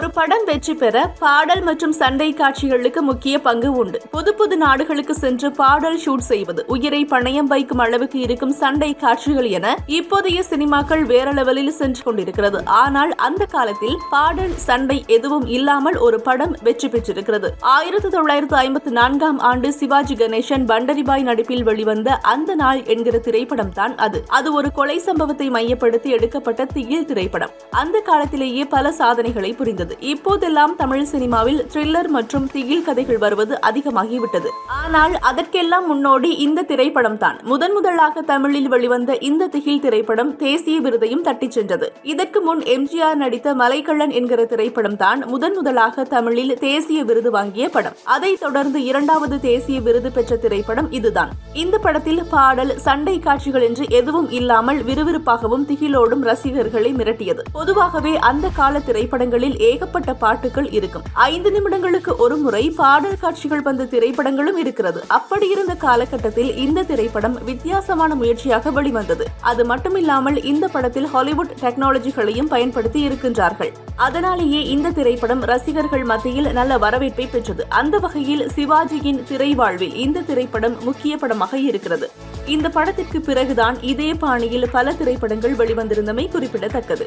ஒரு படம் வெற்றி பெற பாடல் மற்றும் சண்டை காட்சிகளுக்கு முக்கிய பங்கு உண்டு. புது புது நாடுகளுக்கு சென்று பாடல் ஷூட் செய்வது உயிரை பணயம் வைக்கும் அளவுக்கு இருக்கும் சண்டை காட்சிகள் என இப்போதைய சினிமாக்கள் வேற லெவலில் சென்று கொண்டிருக்கிறது. ஆனால் அந்த காலத்தில் பாடல் சண்டை எதுவும் இல்லாமல் ஒரு படம் வெற்றி பெற்றிருக்கிறது. ஆயிரத்தி தொள்ளாயிரத்து ஐம்பத்தி நான்காம் ஆண்டு சிவாஜி கணேசன் பண்டரிபாய் நடிப்பில் வெளிவந்த அந்த நாள் என்கிற திரைப்படம் தான் அது. அது ஒரு கொலை சம்பவத்தை மையப்படுத்தி எடுக்கப்பட்ட திகில் திரைப்படம். அந்த காலத்திலேயே பல சாதனைகளை புரிந்தது. வருகிறது. இப்போதெல்லாம் தமிழ் சினிமாவில் த்ரில்லர் மற்றும் திகில் கதைகள் வருவது அதிகமாகிவிட்டது. ஆனால் அதற்கெல்லாம் முன்னோடி இந்த திரைப்படம் தான் முதன் முதலாக தமிழில் வெளிவந்த இந்த திகில் திரைப்படம் தேசிய விருதையும் தட்டிச் சென்றது. இதற்கு முன் எம்ஜிஆர் நடித்த மலைக்கள்ளன் என்கிற திரைப்படம் தான் முதன் முதலாக தமிழில் தேசிய விருது வாங்கிய படம். அதைத் தொடர்ந்து இரண்டாவது தேசிய விருது பெற்ற திரைப்படம் இதுதான். இந்த படத்தில் பாடல் சண்டை காட்சிகள் என்று எதுவும் இல்லாமல் விறுவிறுப்பாகவும் திகிலோடும் ரசிகர்களை மிரட்டியது. பொதுவாகவே அந்த கால திரைப்படங்களில் ஏகப்பட்ட பாட்டுகள் இருக்கும். ஐந்து நிமிடங்களுக்கு ஒரு முறை பாடல் காட்சிகள் வந்த திரைப்படங்களும் இருக்கிறது. அப்படி இருந்த காலகட்டத்தில் இந்த திரைப்படம் வித்தியாசமான முயற்சியாக வெளிவந்தது. அது மட்டுமில்லாமல் இந்த படத்தில் ஹாலிவுட் டெக்னாலஜிகளையும் பயன்படுத்தி இருக்கின்றார்கள். அதனாலேயே இந்த திரைப்படம் ரசிகர்கள் மத்தியில் நல்ல வரவேற்பை பெற்றது. அந்த வகையில் சிவாஜியின் திரை வாழ்வில் இந்த திரைப்படம் முக்கிய படமாக இருக்கிறது. இந்த படத்திற்கு பிறகுதான் இதே பாணியில் பல திரைப்படங்கள் வெளிவந்திருந்தமை குறிப்பிடத்தக்கது.